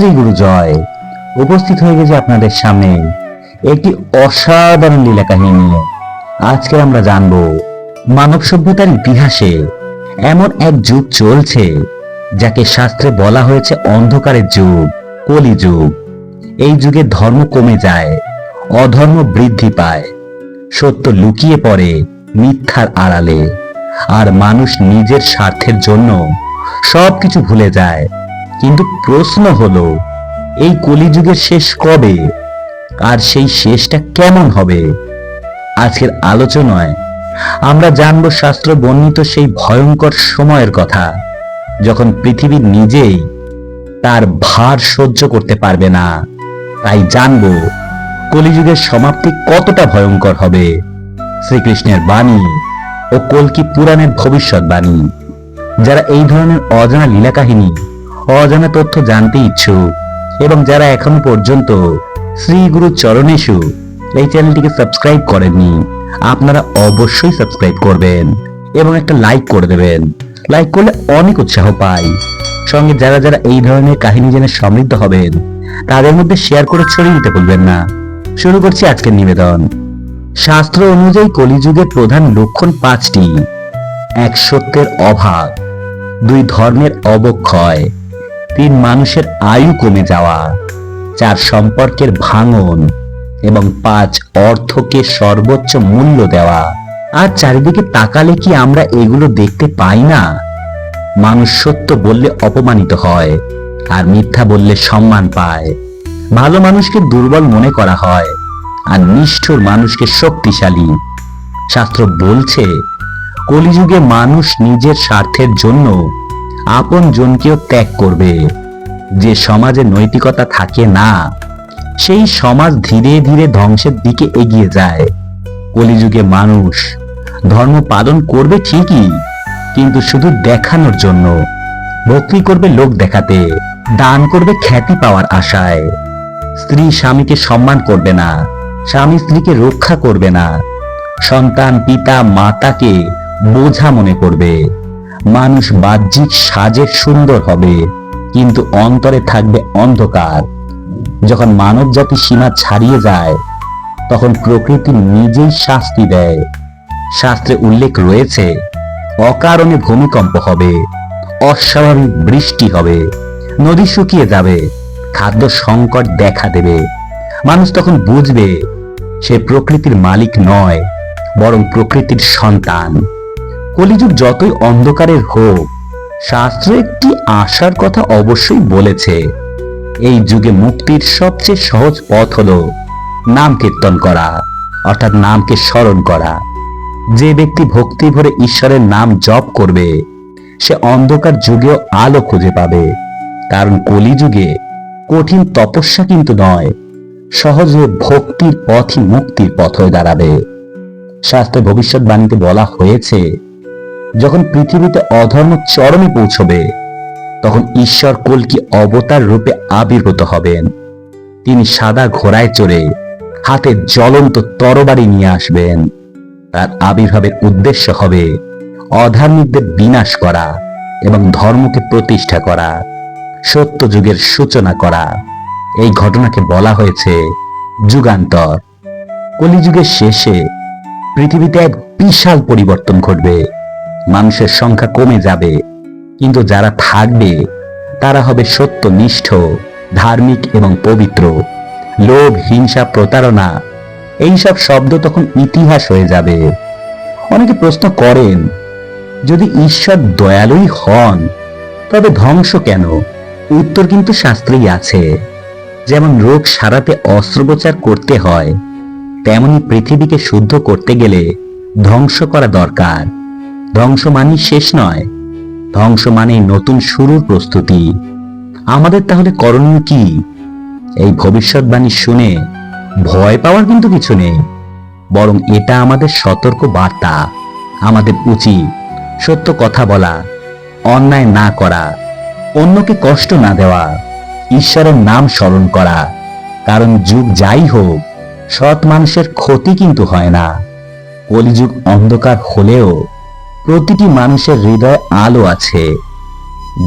শ্রী গুরু জয়। উপস্থিত হয়ে গেছে আপনাদের সামনে একটি অসাধারণ লীলা কাহিনী। আজকে আমরা জানব মানব সভ্যতার ইতিহাসে এমন এক যুগ চলছে যাকে শাস্ত্রে বলা হয়েছে অন্ধকারের যুগ কলি যুগ এই যুগে ধর্ম কমে যায়, অধর্ম বৃদ্ধি পায়, সত্য লুকিয়ে পড়ে মিথ্যার আড়ালে। আর মানুষ নিজের স্বার্থের জন্য সবকিছু ভুলে যায়। কিন্তু প্রশ্ন হলো, এই কলিযুগের শেষ কবে? আর সেই শেষটা কেমন হবে? আজকের আলোচনায় আমরা জানব শাস্ত্র বর্ণিত সেই ভয়ঙ্কর সময়ের কথা, যখন পৃথিবী নিজেই তার ভার সহ্য করতে পারবে না। তাই জানব, কলিযুগের সমাপ্তি কতটা ভয়ঙ্কর হবে? শ্রীকৃষ্ণের বাণী ও কলকি পুরাণের ভবিষ্যৎবাণী, যারা এই ধরনের অজানা লীলা কাহিনী অজানা তথ্য জানতে ইচ্ছুক এবং যারা এখনও পর্যন্ত শ্রী গুরু চরণেশু এই চ্যানেলটিকে সাবস্ক্রাইব করেননি, আপনারা অবশ্যই সাবস্ক্রাইব করবেন এবং একটা লাইক করে দেবেন। লাইক করলে অনেক উৎসাহ পাই। সঙ্গে যারা যারা এই ধরনের কাহিনী জেনে সমৃদ্ধ হবেন, তাদের মধ্যে শেয়ার করে ছড়িয়ে দিতে ভুলবেন না। শুরু করছি আজকের নিবেদন। শাস্ত্র অনুযায়ী কলিযুগের প্রধান লক্ষণ পাঁচটি। এক সত্যের অভাব, দুই ধর্মের অবক্ষয় তিন মানুষের আয়ু কমে যাওয়া চার সম্পর্কের ভাঙন এবং পাঁচ অর্থকে সর্বোচ্চ মূল্য দেওয়া। আর চারিদিকে তাকালে কি আমরা এগুলো দেখতে পাই না? মানুষ সত্য বললে অপমানিত হয়, আর মিথ্যা বললে সম্মান পায়। ভালো মানুষকে দুর্বল মনে করা হয়, আর নিষ্ঠুর মানুষকে শক্তিশালী। শাস্ত্র বলছে, কলিযুগে মানুষ নিজের স্বার্থের জন্য আপন জনকেও ত্যাগ করবে। যে সমাজে নৈতিকতা থাকে না, সেই সমাজ ধীরে ধীরে ধ্বংসের দিকে এগিয়ে যায়। কলিযুগে মানুষ ধর্ম পালন করবে ঠিকই, কিন্তু শুধু দেখানোর জন্য। ভক্তি করবে লোক দেখাতে, দান করবে খ্যাতি পাওয়ার আশায়। স্ত্রী স্বামীকে সম্মান করবে না, স্বামী স্ত্রীকে রক্ষা করবে না। সন্তান, পিতা, মাতাকে বোঝা মনে করবে। মানুষ বাহ্যিক সাজে সুন্দর হবে, কিন্তু অন্তরে থাকবে অন্ধকার। যখন মানব জাতি সীমা ছাড়িয়ে যায়, তখন প্রকৃতি নিজেই শাস্তি দেয়। শাস্ত্রে উল্লেখ রয়েছে, অকারণে ভূমিকম্প হবে, অস্বাভাবিক বৃষ্টি হবে, নদী শুকিয়ে যাবে, খাদ্য সংকট দেখা দেবে। মানুষ তখন বুঝবে, সে প্রকৃতির মালিক নয়, বরং প্রকৃতির সন্তান। কলিযুগ যতই অন্ধকারের হোক, শাস্ত্র একটি আশার কথা অবশ্যই বলেছে। এই যুগে মুক্তির সবচেয়ে সহজ পথ হল নাম কীর্তন করা, অর্থাৎ নামকে স্মরণ করা। যে ব্যক্তি ভক্তি ভরে ঈশ্বরের নাম জপ করবে, সে অন্ধকার যুগেও আলো খুঁজে পাবে। কারণ কলিযুগে কঠিন তপস্যা কিন্তু নয়, সহজে ভক্তির পথই মুক্তির পথ হয়ে দাঁড়াবে। শাস্ত্রে ভবিষ্যৎবাণীতে বলা হয়েছে যখন পৃথিবীতে অধর্ম চরমে পৌঁছবে, তখন ঈশ্বর কলকি অবতার রূপে আবির্ভূত হবেন। তিনি সাদা ঘোড়ায় চড়ে হাতে জ্বলন্ত তরবারি নিয়ে আসবেন। তার আবির্ভাবের উদ্দেশ্য হবে অধার্মিকদের বিনাশ করা এবং ধর্মকে প্রতিষ্ঠা করা সত্য যুগের সূচনা করা। এই ঘটনাকে বলা হয়েছে যুগান্তর। কলিযুগের শেষে পৃথিবীতে এক বিশাল পরিবর্তন ঘটবে। মানুষের সংখ্যা কমে যাবে। কিন্তু যারা থাকবে, তারা হবে সত্যনিষ্ঠ, ধার্মিক এবং পবিত্র। লোভ, হিংসা, প্রতারণা, এইসব শব্দ তখন ইতিহাস হয়ে যাবে। অনেকে প্রশ্ন করেন, যদি ঈশ্বর দয়ালুই হন, তবে ধ্বংস কেন? উত্তর কিন্তু শাস্ত্রেই আছে। যেমন রোগ সারাতে অস্ত্রোপচার করতে হয়, তেমনি পৃথিবীকে শুদ্ধ করতে গেলে ধ্বংস করা দরকার। ধ্বংস মানেই শেষ নয়। ধ্বংস মানেই নতুন শুরুর প্রস্তুতি। আমাদের তাহলে করণীয় কি? এই ভবিষ্যৎবাণী শুনে ভয় পাওয়ার কিন্তু কিছু নেই। বরং এটা আমাদের সতর্ক বার্তা, আমাদের উচিত সত্য কথা বলা, অন্যায় না করা, অন্যকে কষ্ট না দেওয়া, ঈশ্বরের নাম স্মরণ করা। কারণ যুগ যাই হোক, সৎ মানুষের ক্ষতি কিন্তু হয় না। কলিযুগ অন্ধকার হলেও প্রতিটি মানুষের হৃদয়ে আলো আছে।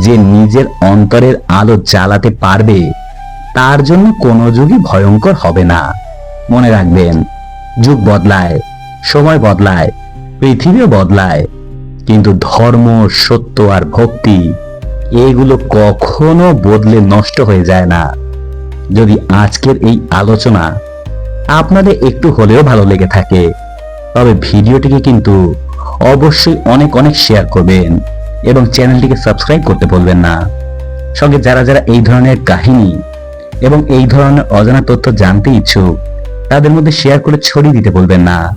যে নিজের অন্তরের আলো জ্বালাতে পারবে, তার জন্য কোনো যুগই ভয়ঙ্কর হবে না। মনে রাখবেন, যুগ বদলায়, সময় বদলায়, পৃথিবীও বদলায়। কিন্তু ধর্ম, সত্য আর ভক্তি, এগুলো কখনো বদলে নষ্ট হয়ে যায় না। যদি আজকের এই আলোচনা আপনাদের একটু হলেও ভালো লেগে থাকে, তবে ভিডিওটিকে কিন্তু অবশ্যই অনেক অনেক শেয়ার করবেন এবং চ্যানেলটিকে সাবস্ক্রাইব করতে ভুলবেন না। সঙ্গে যারা যারা এই ধরনের কাহিনী এবং এই ধরনের অজানা তথ্য জানতে ইচ্ছুক, তাদের মধ্যে শেয়ার করে ছড়িয়ে দিতে বলবেন না।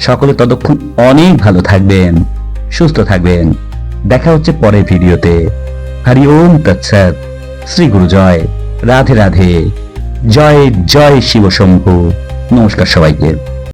সকলে ততক্ষণ অনেক ভালো থাকবেন, সুস্থ থাকবেন। দেখা হচ্ছে পরের ভিডিওতে। হরি ওম তৎসৎ। শ্রী গুরু জয়। রাধে রাধে। জয় জয় শিব শম্ভু নমস্কার সবাইকে।